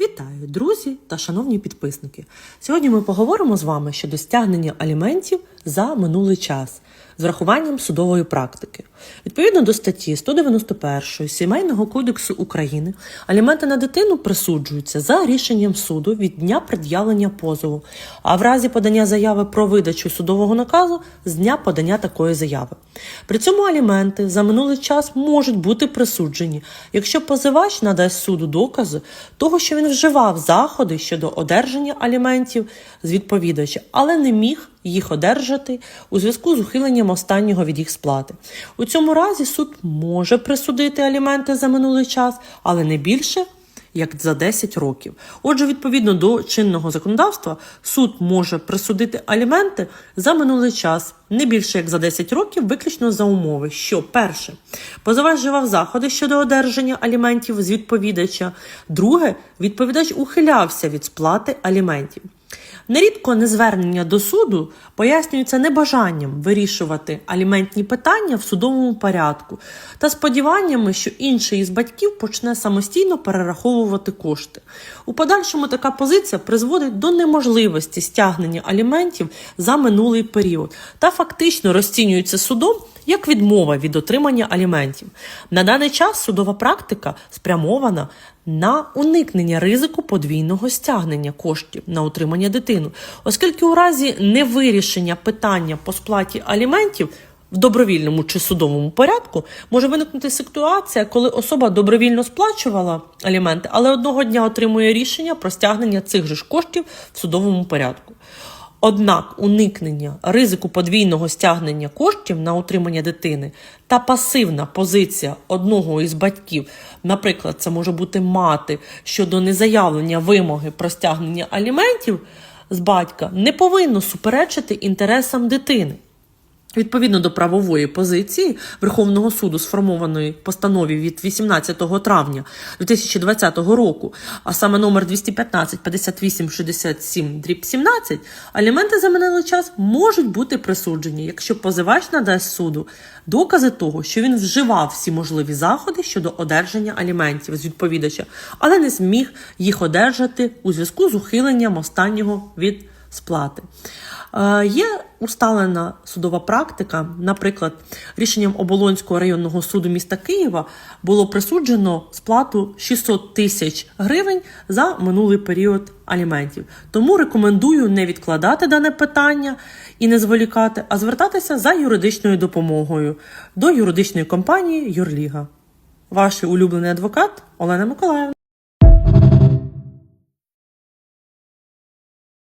Вітаю, друзі та шановні підписники. Сьогодні ми поговоримо з вами щодо стягнення аліментів за минулий час з врахуванням судової практики. Відповідно до статті 191 Сімейного кодексу України, аліменти на дитину присуджуються за рішенням суду від дня пред'явлення позову, а в разі подання заяви про видачу судового наказу з дня подання такої заяви. При цьому аліменти за минулий час можуть бути присуджені, якщо позивач надасть суду докази того, що він вживав заходи щодо одержання аліментів з відповідача, але не міг їх одержати у зв'язку з ухиленням останнього від їх сплати. У цьому разі суд може присудити аліменти за минулий час, але не більше як за 10 років. Отже, відповідно до чинного законодавства, суд може присудити аліменти за минулий час не більше як за 10 років, виключно за умови, що перше, позивач вживав заходи щодо одержання аліментів з відповідача. Друге, відповідач ухилявся від сплати аліментів. Нерідко незвернення до суду пояснюється небажанням вирішувати аліментні питання в судовому порядку та сподіваннями, що інший із батьків почне самостійно перераховувати кошти. У подальшому така позиція призводить до неможливості стягнення аліментів за минулий період та фактично розцінюється судом як відмова від отримання аліментів. На даний час судова практика спрямована на уникнення ризику подвійного стягнення коштів на утримання дитину, оскільки у разі невирішення питання по сплаті аліментів. В добровільному чи судовому порядку може виникнути ситуація, коли особа добровільно сплачувала аліменти, але одного дня отримує рішення про стягнення цих же ж коштів в судовому порядку. Однак уникнення ризику подвійного стягнення коштів на утримання дитини та пасивна позиція одного із батьків, наприклад, це може бути мати щодо незаявлення вимоги про стягнення аліментів з батька, не повинно суперечити інтересам дитини. Відповідно до правової позиції Верховного суду, сформованої постанові від 18 травня 2020 року, а саме номер 215 58 67 дріб 17, аліменти за минулий час можуть бути присуджені, якщо позивач надасть суду докази того, що він вживав всі можливі заходи щодо одержання аліментів з відповідача, але не зміг їх одержати у зв'язку з ухиленням останнього від сплати. Е, Є усталена судова практика. Наприклад, рішенням Оболонського районного суду міста Києва було присуджено сплату 600 тисяч гривень за минулий період аліментів. Тому рекомендую не відкладати дане питання і не зволікати, а звертатися за юридичною допомогою до юридичної компанії Юрліга. Ваш улюблений адвокат Олена Миколаївна.